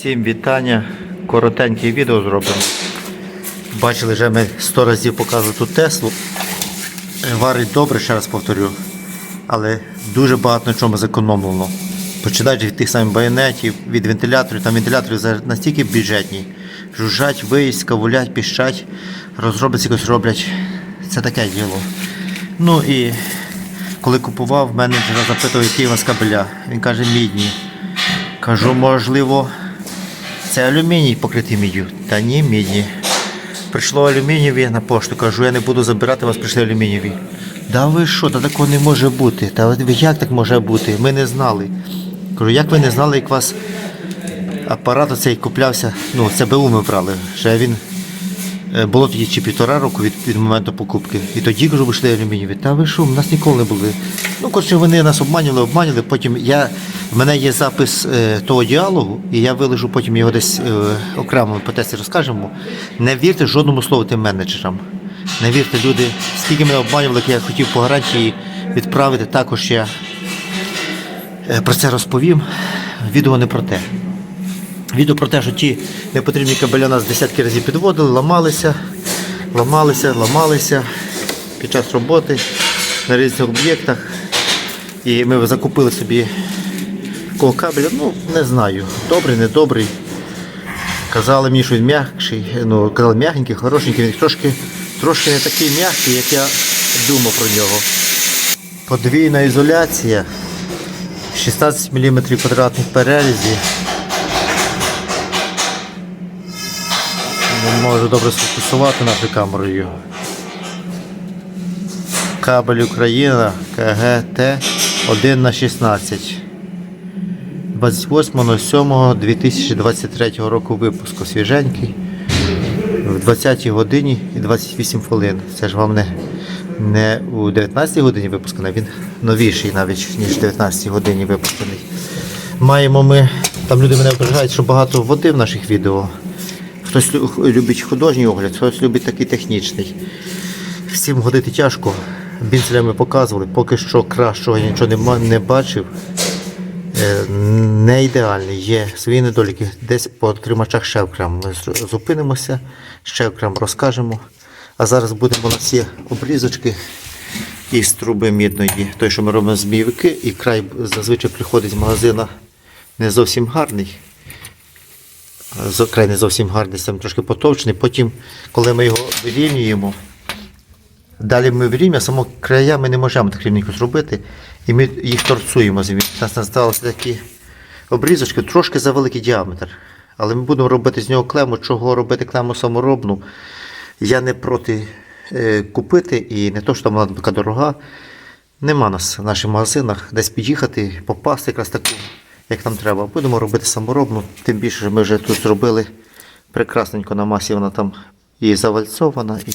Всім вітання. Коротеньке відео зробимо. Бачили, вже ми 100 разів показували ту Теслу. Е, Варить добре, ще раз повторю. Але дуже багато на чому зекономлено. Починаючи від тих самих байонетів, від вентиляторів, там вентилятори настільки бюджетні. Жужжать, виїзд, кавулять, піщать, розробниці якось роблять. Це таке діло. Ну і коли купував, менеджера запитував, які у вас кабеля. Він каже, мідні. Кажу, можливо, це алюміній покритий міддю. Та ні, міді. Прийшло алюмінієві на пошту, кажу, я не буду забирати, вас прийшли алюмінієві. Да ви що, та такого не може бути. Та як так може бути? Ми не знали. Кажу, як ви не знали, як у вас апарат оцей куплявся, ну, це БУ ми брали. Ще він було тоді чи півтора року від, від моменту покупки. І тоді кажу, вийшли алюмінієві. Та ви що, в нас ніколи не були. Ну, коротше, вони нас обманювали, обманювали. Потім я, в мене є запис е, того діалогу, і я вилежу потім його десь е, окремо по тесті розкажемо. Не вірте жодному слову тим менеджерам. Не вірте, люди, скільки мене обманювали, як я хотів по гарантії відправити, також я е, про це розповім. Відео не про те. Відео про те, що ті непотрібні кабеля нас десятки разів підводили, ламалися, ламалися, ламалися під час роботи на різних об'єктах. І ми закупили собі такого кабеля, ну не знаю, добрий, недобрий. Казали мені, що він м'якший, ну, казали м'ягенький, хорошенький, він трошки, трошки не такий м'який, як я думав про нього. Подвійна ізоляція, 16 мм квадратних перерізі. Не можу добре сфокусувати нашою камерою. Кабель Україна КГТ 1 на 16 28.07.2023 року випуску свіженький в 20 годині і 28 хвилин. Це ж вам не, не у 19 годині випусканий, він новіший навіть, ніж в 19 годині випусканий. Маємо ми, там люди мене вважають, що багато води в наших відео. Хтось любить художній огляд, хтось любить такий технічний. Всім годити тяжко. Бінцеля ми показували, поки що кращого я нічого не, бачив. Е, Не ідеальний, є свої недоліки. Десь по тримачах ще окремо. Ми зупинимося, ще окремо розкажемо. А зараз будемо на ці обрізочки із труби мідної. Той, що ми робимо з змійовики, і край зазвичай приходить з магазина не зовсім гарний. Край не зовсім гарний, сам трошки потовчений. Потім, коли ми його вирівнюємо, Далі ми врівня, а само края ми не можемо так рівненько зробити, і ми їх торцуємо. У нас залишилися такі обрізочки, трошки за великий діаметр. Але ми будемо робити з нього клему. Чого робити клему саморобну? Я не проти е, купити і не то, що там вона така дорога. Нема нас в наших магазинах десь під'їхати, попасти якраз таку, як нам треба. Будемо робити саморобну, тим більше ми вже тут зробили прекрасненько на масі, вона там і завальцована, і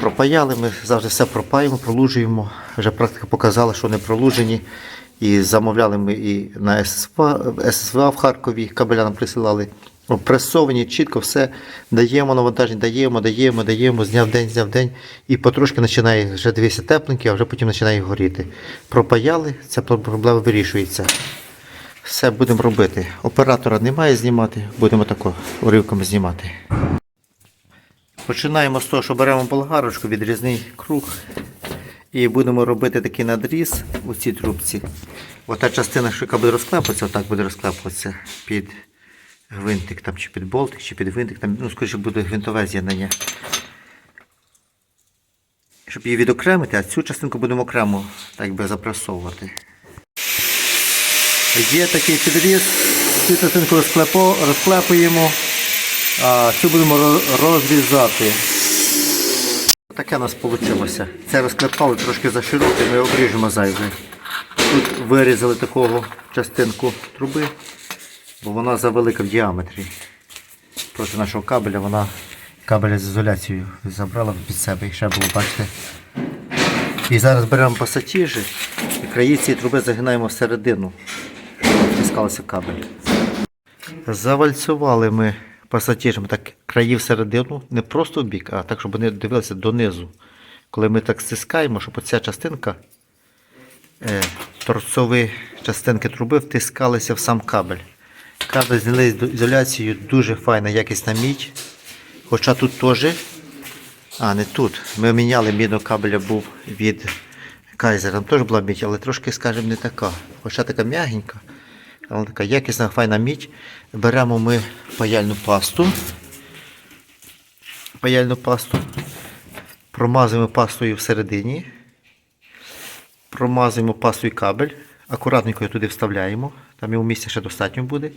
пропаяли. Ми завжди все пропаємо, пролужуємо. Вже практика показала, що не пролужені. І замовляли ми і на ССВ, ССВ в Харкові, кабеля нам присилали. Опресовані, чітко все даємо навантаження, даємо, даємо, даємо, з дня в день, з дня в день. І потрошки починає вже дивися тепленький, а вже потім починає горіти. Пропаяли, ця проблема вирішується. Все будемо робити. Оператора немає знімати, будемо тако уривками знімати. Починаємо з того, що беремо болгарочку, відрізний круг. І будемо робити такий надріз у цій трубці. Ота частина, що буде розклепуватися, отак буде розклепуватися під гвинтик там, чи під болтик, чи під гвинтик. Там, ну, скоріше буде гвинтове з'єднання. Щоб її відокремити, а цю частинку будемо окремо так би запресовувати. Є такий підріз, цю частинку розклепуємо, а цю будемо розрізати. Таке у нас вийшло. Це розклепали трошки за широке, ми обріжемо зайве. Тут вирізали такого частинку труби, бо вона завелика в діаметрі. Проти нашого кабеля вона кабеля з ізоляцією забрала під себе ще було, бачите. І зараз беремо пасатіжі і краї цієї труби загинаємо всередину, щоб втискалося кабель. Завальцювали ми пасатіжами так краї всередину, не просто в бік, а так, щоб вони дивилися донизу. Коли ми так стискаємо, щоб оця частинка, е, торцові частинки труби втискалися в сам кабель. Кабель зняли з ізоляцією, дуже файна, якісна мідь. Хоча тут теж. А, не тут. Ми міняли мідного кабеля був від Кайзера. Там теж була мідь, але трошки, скажімо, не така. Хоча така м'ягенька, але така якісна, файна мідь. Беремо ми паяльну пасту. Паяльну пасту. Промазуємо пастою всередині. Промазуємо пастою кабель. Акуратненько туди вставляємо. Там його місця ще достатньо буде.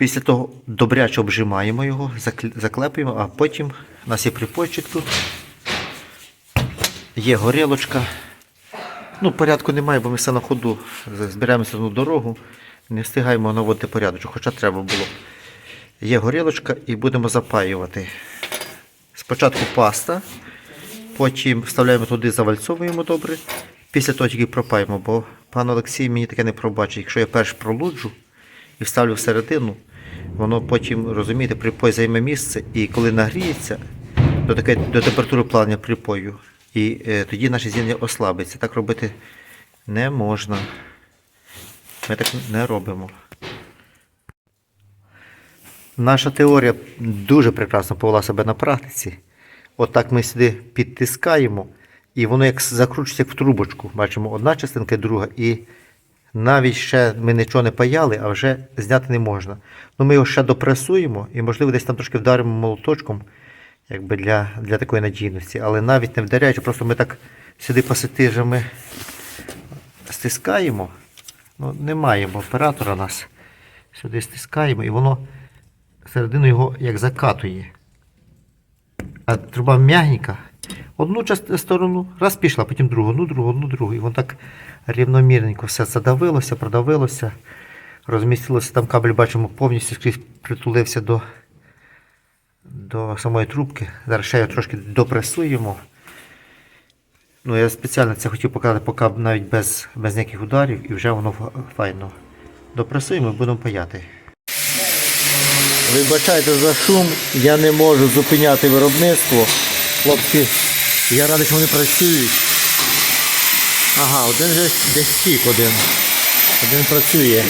Після того добряче обжимаємо його, заклепуємо, а потім у нас є припойчик тут. Є горілочка. Ну, порядку немає, бо ми все на ходу збираємося на дорогу, не встигаємо наводити порядочок, хоча треба було. Є горілочка і будемо запаювати. Спочатку паста, потім вставляємо туди, завальцовуємо добре. Після того тільки пропаємо, бо пан Олексій мені таке не пробачить. Якщо я перш пролуджу і вставлю всередину, воно потім, розумієте, припой займе місце, і коли нагріється до, таке, до температури плавлення припою, і е, тоді наше з'єднання ослабиться. Так робити не можна. Ми так не робимо. Наша теорія дуже прекрасно повела себе на практиці. Отак ми сюди підтискаємо, і воно як закручується як в трубочку. Бачимо, одна частинка друга. І навіть ще ми нічого не паяли, а вже зняти не можна. Ну, ми його ще допресуємо і, можливо, десь там трошки вдаримо молоточком якби для, для такої надійності. Але навіть не вдаряючи, просто ми так сюди пасатижами стискаємо. Ну, не маємо оператора нас. Сюди стискаємо, і воно середину його як закатує. А труба м'ягенька. Одну сторону, раз пішла, потім другу, ну другу, ну другу. І воно так рівномірненько все задавилося, продавилося, розмістилося. Там кабель, бачимо, повністю скрізь притулився до, до самої трубки. Зараз ще його трошки допресуємо. Ну, я спеціально це хотів показати, поки навіть без, без ніяких ударів, і вже воно файно. Допресуємо і будемо паяти. Вибачайте за шум, я не можу зупиняти виробництво. Хлопці, я радий, що вони працюють. Ага, один же десь стік один. Один працює.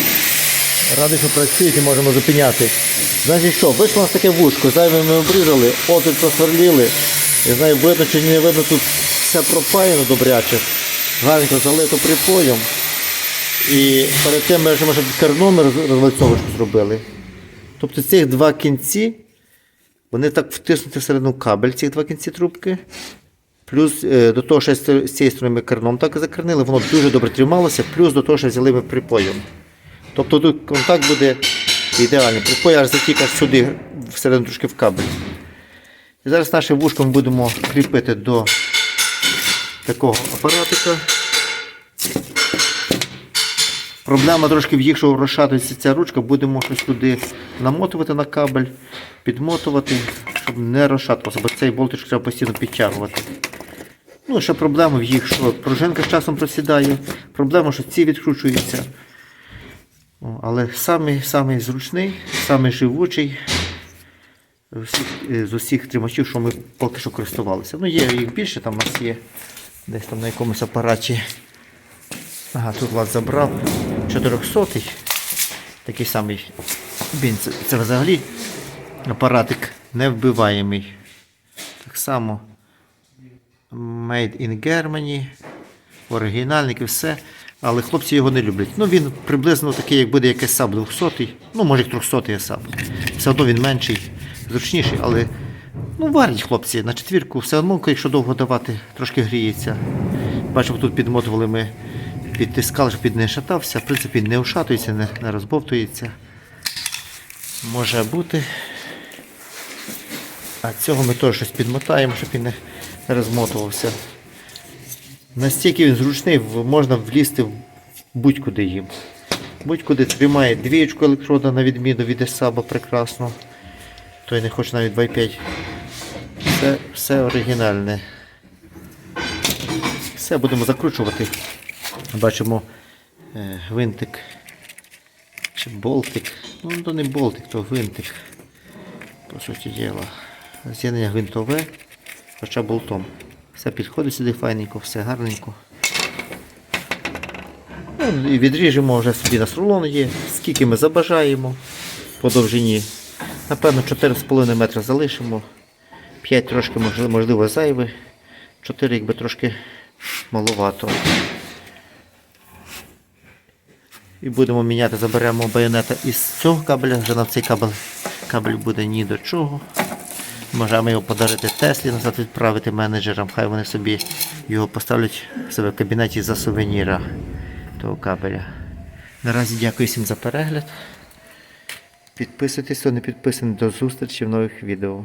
Радий, що працюють і можемо зупиняти. Значить що, вийшло у нас таке вушко, зайве ми обрізали, отут просверлили. Не знаю, видно чи не видно, тут все пропаяно добряче. Гарненько залито припоєм. І перед тим ми ще керном розвальцовочку зробили. Тобто цих два кінці, вони так втиснуті всередину кабель, ці два кінці трубки. Плюс е, до того, що з цієї сторони ми керном так закрнили, воно дуже добре трималося, плюс до того, що взяли ми припоєм. Тобто тут контакт буде ідеальний. Припой аж затік аж сюди, всередину трошки в кабель. І зараз нашим вушком будемо кріпити до такого апаратика. Проблема трошки в їх, що розшатується ця ручка, будемо щось туди намотувати на кабель, підмотувати, щоб не розшатувався, бо цей болтик треба постійно підтягувати. Ну, ще проблема в їх, що пружинка з часом просідає, проблема, що ці відкручуються. Але самий, самий зручний, самий живучий з усіх, е, з усіх тримачів, що ми поки що користувалися. Ну, є їх більше, там у нас є десь там на якомусь апараті. Ага, тут вас забрав 400-й. Такий самий він. Це, це взагалі апаратик невбиваємий. Так само Made in Germany. Оригінальник і все. Але хлопці його не люблять. Ну він приблизно такий, як буде якийсь саб 200 ну може 300 саб. Все одно він менший, зручніший, але ну варять хлопці на четвірку, все одно, якщо довго давати, трошки гріється. Бачимо, тут підмотували ми, підтискали, щоб він не шатався. В принципі, не ушатується, не, не розбовтується. Може бути. А цього ми теж щось підмотаємо, щоб він не розмотувався. Настільки він зручний, можна влізти будь-куди їм. Будь-куди тримає двієчку електрода на відміну від Есаба прекрасно. Той не хоче навіть 2.5. Все, все оригінальне. Все будемо закручувати. Бачимо е, гвинтик. Чи болтик. Ну, то не болтик, то гвинтик. По суті діла. З'єднання гвинтове, хоча болтом. Все підходить сюди файненько, все гарненько. Ну, і відріжемо вже собі на рулон є, скільки ми забажаємо по довжині. Напевно, 4,5 метра залишимо. 5 трошки можливо зайве. 4 якби трошки маловато. І будемо міняти, заберемо байонета із цього кабеля, вже на цей кабель, кабель буде ні до чого. Можемо його подарити Теслі, назад відправити менеджерам, хай вони собі його поставлять в себе в кабінеті за сувеніра того кабеля. Наразі дякую всім за перегляд. Підписуйтесь, хто не підписаний. До зустрічі в нових відео.